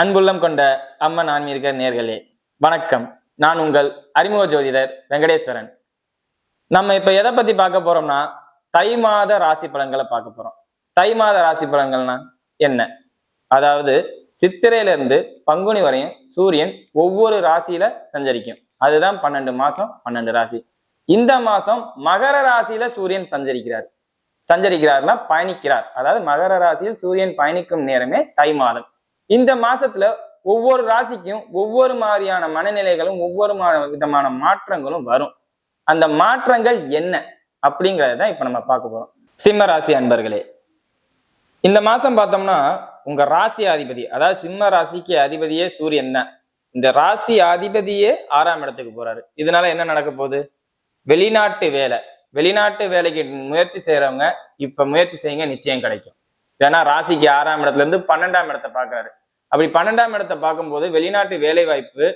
அன்புள்ளம் கொண்ட அம்மன் ஆன்மீக நேர்களே வணக்கம். நான் உங்கள் அறிமுக ஜோதிடர் வெங்கடேஸ்வரன். நம்ம இப்ப எதை பத்தி பார்க்க போறோம்னா தை மாத ராசி பலன்களை பார்க்க போறோம். தை மாத ராசி பலன்கள்னா என்ன? அதாவது சித்திரையில இருந்து பங்குனி வரையும் சூரியன் ஒவ்வொரு ராசியில சஞ்சரிக்கும். அதுதான் பன்னெண்டு மாசம் பன்னெண்டு ராசி. இந்த மாசம் மகர ராசியில சூரியன் சஞ்சரிக்கிறார். சஞ்சரிக்கிறார்னா பயணிக்கிறார். அதாவது மகர ராசியில் சூரியன் பயணிக்கும் நேரமே தை மாதம். இந்த மாசத்துல ஒவ்வொரு ராசிக்கும் ஒவ்வொரு மாதிரியான மனநிலைகளும் ஒவ்வொரு விதமான மாற்றங்களும் வரும். அந்த மாற்றங்கள் என்ன அப்படிங்கறத தான் இப்ப நம்ம பார்க்க போறோம். சிம்ம ராசி அன்பர்களே இந்த மாசம் பார்த்தோம்னா உங்க ராசி அதிபதி அதாவது சிம்ம ராசிக்கு அதிபதியே சூரியன் தான். இந்த ராசி அதிபதியே ஆறாம் இடத்துக்கு போறாரு. இதனால என்ன நடக்க போகுது? வெளிநாட்டு வேலை. வெளிநாட்டு வேலைக்கு முயற்சி செய்யறவங்க இப்ப முயற்சி செய்யுங்க நிச்சயம் கிடைக்கும். ஏன்னா ராசிக்கு ஆறாம் இடத்துல இருந்து பன்னெண்டாம் இடத்தை பார்க்கறாரு. அப்படி பன்னெண்டாம் இடத்தை பார்க்கும்போது வெளிநாட்டு வேலைவாய்ப்பு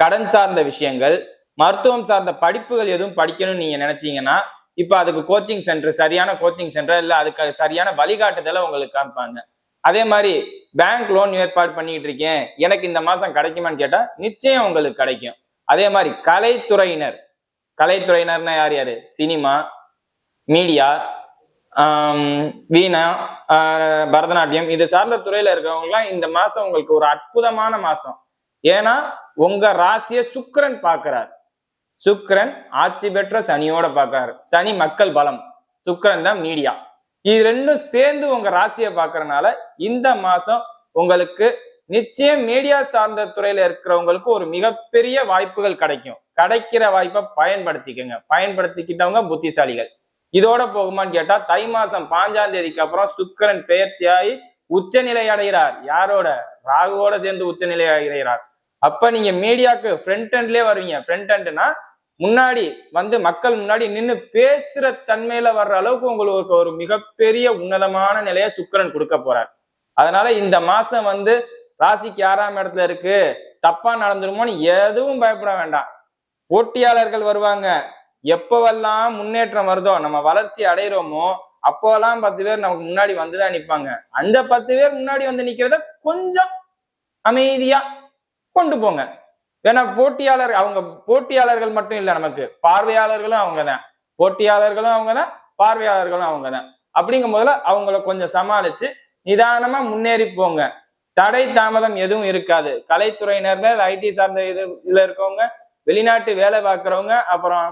கடன் சார்ந்த விஷயங்கள் மருத்துவம் சார்ந்த படிப்புகள் எதுவும் படிக்கணும்னு நீங்க நினைச்சீங்கன்னா இப்ப அதுக்கு கோச்சிங் சென்டர் சரியான கோச்சிங் சென்டர் இல்ல அதுக்கு சரியான வழிகாட்டுதலை உங்களுக்கு காமிப்பாங்க. அதே மாதிரி பேங்க் லோன் ஏற்பாடு பண்ணிட்டு இருக்கேன் எனக்கு இந்த மாசம் கிடைக்குமான்னு கேட்டா நிச்சயம் உங்களுக்கு கிடைக்கும். அதே மாதிரி கலைத்துறையினர். கலைத்துறையினர்னா யார் யாரு? சினிமா மீடியா வீணா பரதநாட்டியம் இது சார்ந்த துறையில இருக்கிறவங்கலாம் இந்த மாசம் உங்களுக்கு ஒரு அற்புதமான மாசம். ஏன்னா உங்க ராசியை சுக்கரன் பார்க்கிறார். சுக்கரன் ஆட்சி பெற்ற சனியோட பார்க்கிறார். சனி மக்கள் பலம். சுக்கரன் தான் மீடியா. இது ரெண்டும் சேர்ந்து உங்க ராசியை பார்க்கறனால இந்த மாசம் உங்களுக்கு நிச்சயம் மீடியா சார்ந்த துறையில இருக்கிறவங்களுக்கு ஒரு மிகப்பெரிய வாய்ப்புகள் கிடைக்கும். கிடைக்கிற வாய்ப்பை பயன்படுத்திக்கங்க. பயன்படுத்திக்கிட்டவங்க புத்திசாலிகள். இதோட போகுமான்னு கேட்டா தை மாசம் பாஞ்சாம் தேதிக்கு அப்புறம் சுக்கிரன் பெயர்ச்சியாகி உச்சநிலை அடைகிறார் யாரோட? ராகுவோட சேர்ந்து உச்சநிலை அடைகிறார் அப்ப நீங்க மீடியாக்கு ஃப்ரண்ட் ஹண்ட்லயே வருவீங்க. ஃப்ரண்ட் ஹண்ட்னா முன்னாடி வந்து மக்கள் முன்னாடி நின்று பேசுற தன்மையில வர்ற அளவுக்கு உங்களுக்கு ஒரு மிகப்பெரிய உன்னதமான நிலையை சுக்கிரன் கொடுக்க போறார். அதனால இந்த மாசம் வந்து ராசிக்கு ஆறாம் இடத்துல இருக்கு. தப்பா நடந்துருமோன்னு எதுவும் பயப்பட வேண்டாம். போட்டியாளர்கள் வருவாங்க. எப்பவெல்லாம் முன்னேற்றம் வருதோ நம்ம வளர்ச்சி அடைகிறோமோ அப்போல்லாம் பத்து பேர் நமக்கு முன்னாடி வந்துதான் நிற்பாங்க. அந்த பத்து பேர் முன்னாடி வந்து நிக்கிறத கொஞ்சம் அமைதியா கொண்டு போங்க. ஏன்னா போட்டியாளர் அவங்க போட்டியாளர்கள் மட்டும் இல்லை நமக்கு. பார்வையாளர்களும் அவங்க தான். போட்டியாளர்களும் அவங்க தான் பார்வையாளர்களும் அவங்க தான். அப்படிங்கும் போதுல அவங்கள கொஞ்சம் சமாளிச்சு நிதானமா முன்னேறி போங்க. தடை தாமதம் எதுவும் இருக்காது. கலைத்துறையினர்ல ஐடி சார்ந்த இது இதுல இருக்கவங்க வெளிநாட்டு வேலை பார்க்குறவங்க அப்புறம்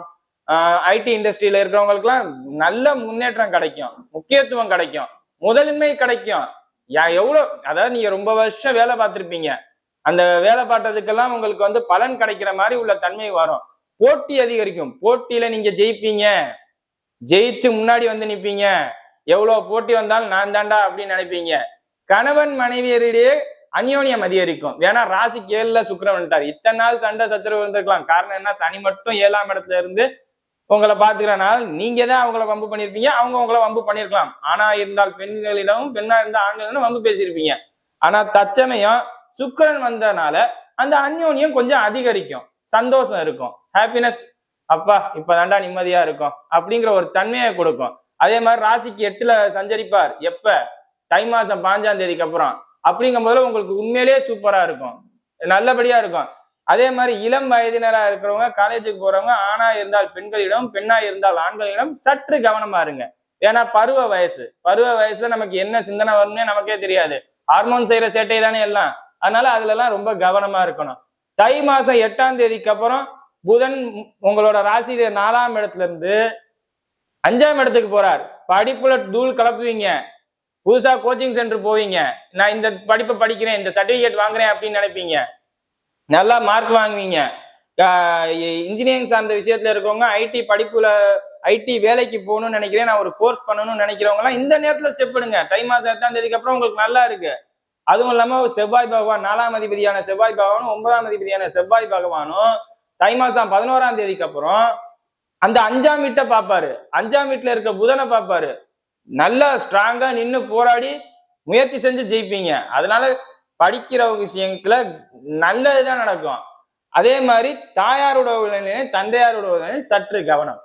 ஐடி இண்டஸ்ட்ரியில இருக்கிறவங்களுக்குலாம் நல்ல முன்னேற்றம் கிடைக்கும். முக்கியத்துவம் கிடைக்கும். முதலின்மை கிடைக்கும். யா அதாவது நீங்க ரொம்ப வருஷம் வேலை பார்த்துருப்பீங்க. அந்த வேலை பார்த்ததுக்கெல்லாம் உங்களுக்கு வந்து பலன் கிடைக்கிற மாதிரி உள்ள தன்மை வரும். போட்டி அதிகரிக்கும். போட்டியில நீங்க ஜெயிப்பீங்க. ஜெயிச்சு முன்னாடி வந்து நிற்பீங்க எவ்வளோ போட்டி வந்தாலும் நான் தாண்டா அப்படின்னு நினைப்பீங்க. கணவன் மனைவியரிடையே அந்யோன்யம் அதிகரிக்கும். வேணா ராசிக்கு ஏழுல சுக்கிரன் வந்துட்டார். இத்தனை நாள் சண்டை சச்சரவு இருந்திருக்கலாம். காரணம் என்ன? சனி மட்டும் ஏழாம் இடத்துல இருந்து உங்களை பாத்துக்கிறனால நீங்க தான் அவங்கள வம்பு பண்ணிருப்பீங்க அவங்க உங்களை வம்பு பண்ணிருக்கலாம். ஆனா இருந்தால் பெண்களிடமும் பெண்ணா இருந்தால் ஆண்களிடம் வம்பு பேசியிருப்பீங்க. ஆனா தற்சமயம் சுக்கரன் வந்தனால அந்த அந்யோன்யம் கொஞ்சம் அதிகரிக்கும். சந்தோஷம் இருக்கும். ஹாப்பினஸ் அப்பா இப்பதான்டா நிம்மதியா இருக்கும். அப்படிங்கிற ஒரு தன்மையை கொடுக்கும். அதே மாதிரி ராசிக்கு எட்டுல சஞ்சரிப்பார். எப்ப? தை மாசம் பாஞ்சாம் தேதிக்கு அப்புறம். அப்படிங்கும் போதுல உங்களுக்கு உண்மையிலேயே சூப்பரா இருக்கும். நல்லபடியா இருக்கும். அதே மாதிரி இளம் வயதினராக இருக்கிறவங்க காலேஜுக்கு போறவங்க ஆணா இருந்தால் பெண்களிடம் பெண்ணா இருந்தால் ஆண்களிடம் சற்று கவனமா இருங்க. ஏன்னா பருவ வயசு. பருவ வயசுல நமக்கு என்ன சிந்தனை வரும்னே நமக்கே தெரியாது. ஹார்மோன் செய்யற சேட்டை தானே எல்லாம். அதனால அதுல எல்லாம் ரொம்ப கவனமா இருக்கணும். தை மாசம் எட்டாம் தேதிக்கு அப்புறம் புதன் உங்களோட ராசி நாலாம் இடத்துல இருந்து அஞ்சாம் இடத்துக்கு போறார். படிப்புல தூள் கலப்புவீங்க. புதுசா கோச்சிங் சென்டர் போவீங்க. நான் இந்த படிப்பை படிக்கிறேன் இந்த சர்டிபிகேட் வாங்குறேன் அப்படின்னு நினைப்பீங்க. நல்லா மார்க் வாங்குவீங்க. இன்ஜினியரிங் சார்ந்த விஷயத்துல இருக்கவங்க ஐடி படிப்புல ஐடி வேலைக்கு போகணும்னு நினைக்கிறேன். நான் ஒரு கோர்ஸ் பண்ணணும்னு நினைக்கிறவங்க எல்லாம் இந்த நேரத்துல ஸ்டெப் எடுங்க. தை மாசம் எட்டாம் தேதிக்கு அப்புறம் உங்களுக்கு நல்லா இருக்கு. அதுவும் இல்லாம செவ்வாய் பகவான் நாலாம் அதிபதியான செவ்வாய் பகவானும் ஒன்பதாம் அதிபதியான செவ்வாய் பகவானும் தை மாசம் பதினோராம் தேதிக்கு அப்புறம் அந்த அஞ்சாம் வீட்டை பார்ப்பாரு. அஞ்சாம் வீட்டுல இருக்க புதனை பார்ப்பாரு. நல்லா ஸ்ட்ராங்கா நின்று போராடி முயற்சி செஞ்சு ஜெயிப்பீங்க. அதனால படிக்கிற விஷயத்துல நல்லதுதான் நடக்கும். அதே மாதிரி தாயாரோட உடல்நிலையும் தந்தையாரோட உடல்நிலையும் சற்று கவனம்.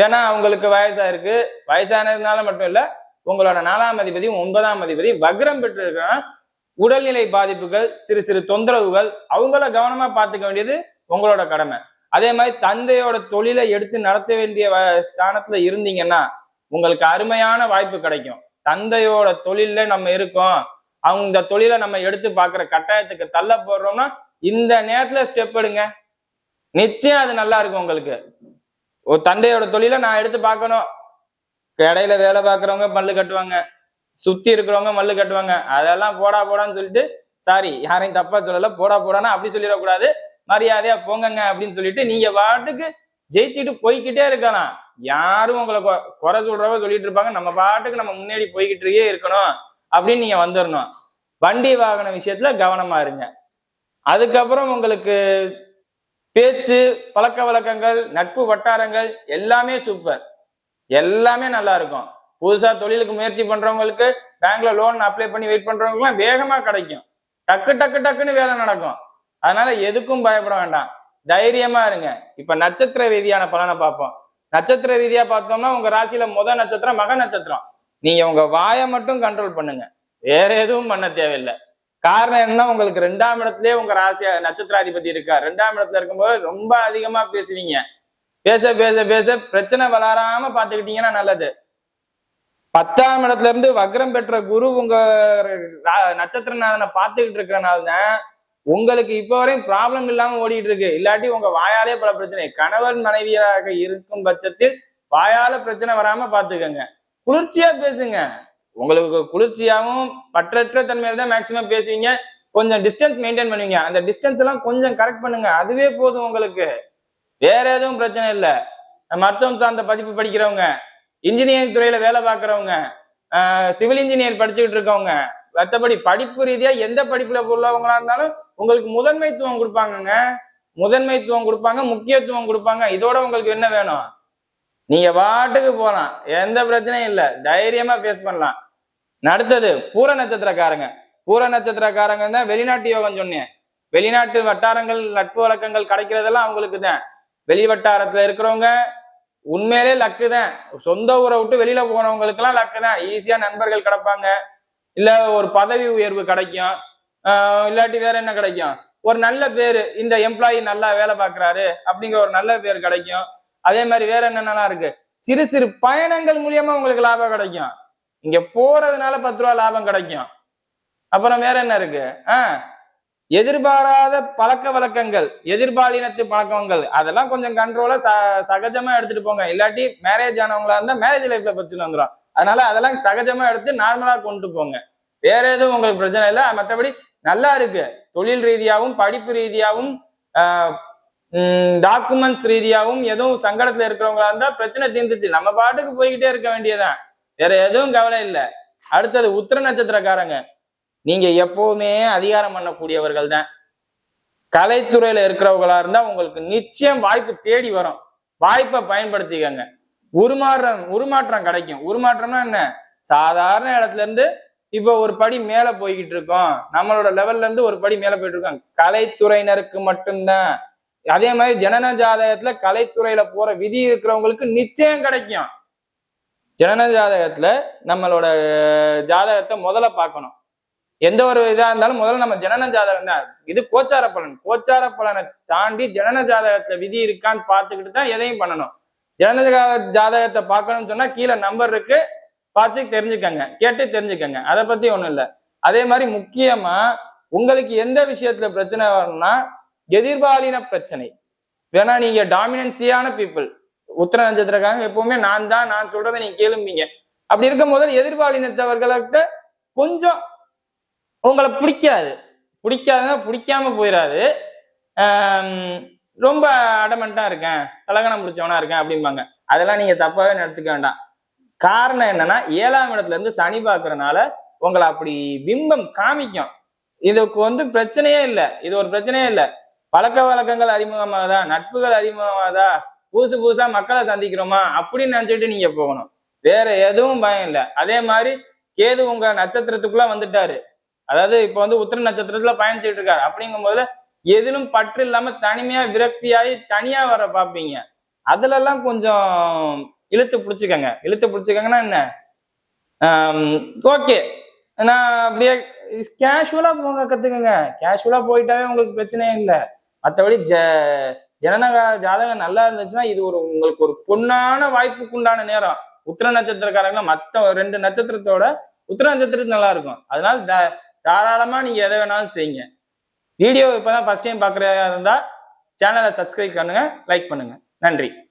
ஏன்னா அவங்களுக்கு வயசா இருக்கு. வயசானதுனால மட்டும் இல்ல உங்களோட நாலாம் அதிபதியும் ஒன்பதாம் அதிபதியும் வக்ரம் பெற்று உடல்நிலை பாதிப்புகள் சிறு சிறு தொந்தரவுகள் அவங்கள கவனமா பார்த்துக்க வேண்டியது உங்களோட கடமை. அதே மாதிரி தந்தையோட தொழிலை எடுத்து நடத்த வேண்டிய வ- ஸ்தானத்துல இருந்தீங்கன்னா உங்களுக்கு அருமையான வாய்ப்பு கிடைக்கும். தந்தையோட தொழில நம்ம இருக்கோம். அவங்க இந்த தொழிலை நம்ம எடுத்து பார்க்குற கட்டாயத்துக்கு தள்ள போடுறோம்னா இந்த நேரத்துல ஸ்டெப் எடுங்க. நிச்சயம் அது நல்லா இருக்கும் உங்களுக்கு. ஒரு தந்தையோட தொழிலை நான் எடுத்து பார்க்கணும். இடையில வேலை பார்க்குறவங்க மல்லு கட்டுவாங்க. சுத்தி இருக்கிறவங்க மல்லு கட்டுவாங்க. அதெல்லாம் போடா போடான்னு சொல்லிட்டு சாரி யாரையும் தப்பா சொல்லல போடா போடானா அப்படி சொல்லிடக்கூடாது. மரியாதையா போங்கங்க அப்படின்னு சொல்லிட்டு நீங்க பாட்டுக்கு ஜெயிச்சுட்டு போய்க்கிட்டே இருக்கலாம். யாரும் உங்களை கொ- குறை சொல்றவங்க சொல்லிட்டு இருப்பாங்க. நம்ம பாட்டுக்கு நம்ம முன்னாடி போய்கிட்டே இருக்கணும். அப்படின்னு நீங்க வந்துடணும் வண்டி வாகன விஷயத்துல கவனமா இருங்க. அதுக்கப்புறம் உங்களுக்கு பேச்சு பழக்க வழக்கங்கள் நட்பு வட்டாரங்கள் எல்லாமே சூப்பர் எல்லாமே நல்லா இருக்கும். புதுசா தொழிலுக்கு முயற்சி பண்றவங்களுக்கு பேங்க்ல லோன் அப்ளை பண்ணி வெயிட் பண்றவங்களுக்குலாம் வேகமா கிடைக்கும். டக்கு டக்கு டக்குன்னு வேலை நடக்கும். அதனால எதுக்கும் பயப்பட வேண்டாம். தைரியமா இருங்க. இப்ப நட்சத்திர ரீதியான பலனை பார்ப்போம். நட்சத்திர ரீதியா பார்த்தோம்னா உங்க ராசியில முத நட்சத்திரம் மக நட்சத்திரம். நீங்க உங்க வாயை மட்டும் கண்ட்ரோல் பண்ணுங்க. வேற எதுவும் பண்ண தேவையில்லை. காரணம் என்ன உங்களுக்கு ரெண்டாம் இடத்துலயே உங்க ராசி நட்சத்திராதிபதி இருக்கா ரெண்டாம் இடத்துல இருக்கும்போது ரொம்ப அதிகமா பேசுவீங்க. பேச பேச பேச பிரச்சனை வளராம பாத்துக்கிட்டீங்கன்னா நல்லது. பத்தாம் இடத்துல இருந்து வக்ரம் பெற்ற குரு உங்க ரா- நட்சத்திரநாதனை பார்த்துக்கிட்டு இருக்கிறனால தான் உங்களுக்கு இப்போ வரையும் ப்ராப்ளம் இல்லாம ஓடிட்டு இருக்கு. இல்லாட்டி உங்க வாயாலே பல பிரச்சனை. கணவன் மனைவியாக இருக்கும் பட்சத்தில் வாயால பிரச்சனை வராம பாத்துக்கங்க குளிர்ச்சியா பேசுங்க. உங்களுக்கு குளிர்ச்சியாவும் பற்றற்ற தன்மையில தான் மேக்சிமம் பேசுவீங்க. கொஞ்சம் டிஸ்டன்ஸ் மெயின்டைன் பண்ணுவீங்க. அந்த டிஸ்டன்ஸ் எல்லாம் கொஞ்சம் கரெக்ட் பண்ணுங்க. அதுவே போதும் உங்களுக்கு. வேற எதுவும் பிரச்சனை இல்லை. மருத்துவம் சார்ந்த பதிப்பு படிக்கிறவங்க இன்ஜினியரிங் துறையில வேலை பார்க்குறவங்க சிவில் இன்ஜினியர் படிச்சுக்கிட்டு இருக்கவங்க மற்றபடி படிப்பு ரீதியா எந்த படிப்புல உள்ளவங்களா இருந்தாலும் உங்களுக்கு முதன்மைத்துவம் கொடுப்பாங்கங்க. முதன்மைத்துவம் கொடுப்பாங்க முக்கியத்துவம் கொடுப்பாங்க. இதோட உங்களுக்கு என்ன வேணும்? நீங்க பாட்டுக்கு போகலாம் எந்த பிரச்சனையும் இல்லை. தைரியமா ஃபேஸ் பண்ணலாம். அடுத்தது பூர நட்சத்திரக்காரங்க. பூர நட்சத்திரக்காரங்க தான் வெளிநாட்டு யோகம் சொன்னேன். வெளிநாட்டு வட்டாரங்கள் நட்பு வழக்கங்கள் கிடைக்கிறதெல்லாம் அவங்களுக்கு தான். வெளி வட்டாரத்துல இருக்கிறவங்க உண்மையிலே லக்கு தான். சொந்த ஊரை விட்டு வெளியில போனவங்களுக்கெல்லாம் லக்கு தான். ஈஸியா நண்பர்கள் கிடைப்பாங்க. இல்ல ஒரு பதவி உயர்வு கிடைக்கும். இல்லாட்டி வேற என்ன கிடைக்கும்? ஒரு நல்ல பேரு. இந்த எம்ப்ளாயி நல்லா வேலை பார்க்கறாரு. அப்படிங்கிற ஒரு நல்ல பேர் கிடைக்கும். அதே மாதிரி வேற என்னென்னலாம் இருக்கு? சிறு சிறு பயணங்கள் மூலியமா உங்களுக்கு லாபம் கிடைக்கும். இங்க போறதுனால பத்து ரூபா லாபம் கிடைக்கும். அப்புறம் வேற என்ன இருக்கு? ஆஹ் எதிர்பாராத பழக்க வழக்கங்கள் எதிர்பாலினத்து பழக்கங்கள் அதெல்லாம் கொஞ்சம் கண்ட்ரோலா ச சகஜமா எடுத்துட்டு போங்க. இல்லாட்டி மேரேஜ் ஆனவங்களா இருந்தா மேரேஜ் லைஃப்ல பிரச்சனை வந்துடும் அதனால அதெல்லாம் சகஜமா எடுத்து நார்மலா கொண்டு போங்க. வேற எதுவும் உங்களுக்கு பிரச்சனை இல்லை. மற்றபடி நல்லா இருக்கு. தொழில் ரீதியாகவும் படிப்பு ரீதியாகவும் டாக்குமெண்ட்ஸ் ரீதியாகவும் எதுவும் சங்கடத்துல இருக்கிறவங்களா இருந்தா பிரச்சனை தீர்ந்துச்சு. நம்ம பாட்டுக்கு போய்கிட்டே இருக்க வேண்டியதுதான். வேற எதுவும் கவலை இல்லை. அடுத்தது உத்திர நட்சத்திரக்காரங்க. நீங்க எப்பவுமே அதிகாரம் பண்ணக்கூடியவர்கள் தான் கலைத்துறையில இருக்கிறவங்களா இருந்தா உங்களுக்கு நிச்சயம் வாய்ப்பு தேடி வரும். வாய்ப்பை பயன்படுத்திக்கங்க. உருமாற்றம் உருமாற்றம் கிடைக்கும். உருமாற்றம்னா என்ன? சாதாரண இடத்துல இருந்து இப்போ ஒரு படி மேல போய்கிட்டு இருக்கோம். நம்மளோட லெவல்ல இருந்து ஒரு படி மேல போயிட்டு இருக்கோம். கலைத்துறையினருக்கு மட்டும்தான். அதே மாதிரி ஜனன ஜாதகத்துல கலைத்துறையில போற விதி இருக்கிறவங்களுக்கு நிச்சயம் கிடைக்கும். ஜனன ஜாதகத்துல நம்மளோட ஜாதகத்தை முதல்ல பார்க்கணும். எந்த ஒரு இதா இருந்தாலும் முதல்ல நம்ம ஜனன ஜாதகம் தான். இது கோச்சார பலன். கோச்சார பலனை தாண்டி ஜனன ஜாதகத்துல விதி இருக்கான்னு பார்த்துக்கிட்டு தான் எதையும் பண்ணணும். ஜனன ஜா- ஜாதகத்தை பார்க்கணும்னு சொன்னா கீழே நம்பர் இருக்கு. பார்த்து தெரிஞ்சுக்கங்க. கேட்டு தெரிஞ்சுக்கங்க. அதை பத்தி ஒண்ணும் இல்லை. அதே மாதிரி முக்கியமா உங்களுக்கு எந்த விஷயத்துல பிரச்சனை வரும்னா எதிர்பாலின பிரச்சனை. வேணா நீங்க டாமினன்சியான பீப்புள் உத்தர நட்சத்திரக்காரங்க எப்பவுமே நான் தான் நான் சொல்றதை நீங்க கேளும்பீங்க. அப்படி இருக்கும் போது எதிர்பாலினத்தவர்கள்ட்ட கொஞ்சம் உங்களை பிடிக்காது. பிடிக்காதுன்னா பிடிக்காம போயிடாது ரொம்ப அடமெண்டா இருக்கேன். தலகணம் பிடிச்சவனா இருக்கேன் அப்படிம்பாங்க. அதெல்லாம் நீங்க தப்பாவே நடத்துக்க வேண்டாம். காரணம் என்னன்னா ஏழாம் இடத்துல இருந்து சனி பார்க்கறனால உங்களை அப்படி பிம்பம் காமிக்கும். இதுக்கு வந்து பிரச்சனையே இல்லை. இது ஒரு பிரச்சனையே இல்லை. பழக்க வழக்கங்கள் அறிமுகமாகதா? நட்புகள் அறிமுகமாகதா? புதுசு புதுசா மக்களை சந்திக்கிறோமா? அப்படின்னு நினைச்சிட்டு நீங்க போகணும். வேற எதுவும் பயம் இல்லை. அதே மாதிரி கேது உங்க நட்சத்திரத்துக்குள்ள வந்துட்டாரு. அதாவது இப்ப வந்து உத்திர நட்சத்திரத்துல பயணிச்சுட்டு இருக்காரு. அப்படிங்கும் போதுல எதிலும் பற்று இல்லாம தனிமையா விரக்தியாகி தனியா வர பார்ப்பீங்க அதுல எல்லாம் கொஞ்சம் இழுத்து பிடிச்சிக்கங்க. இழுத்து பிடிச்சிக்கங்கன்னா என்ன? ஓகே. நான் அப்படியே கேஷுவலா போங்க கத்துக்கங்க. கேஷுவலா போயிட்டாவே உங்களுக்கு பிரச்சனையே இல்லை. மற்றபடி ஜ ஜனநக ஜாதகம் நல்லா இருந்துச்சுன்னா இது ஒரு உங்களுக்கு ஒரு பொன்னான வாய்ப்புக்கு உண்டான நேரம். உத்திர நட்சத்திரக்காரங்க மற்ற ரெண்டு நட்சத்திரத்தோட உத்திர நட்சத்திரத்து நல்லா இருக்கும். அதனால தா- தாராளமாக நீங்கள் எதை வேணாலும் செய்யுங்க. வீடியோ இப்போ தான் ஃபர்ஸ்ட் டைம் பார்க்குறதா இருந்தால் சேனலை சப்ஸ்கிரைப் பண்ணுங்கள் லைக் பண்ணுங்கள் நன்றி.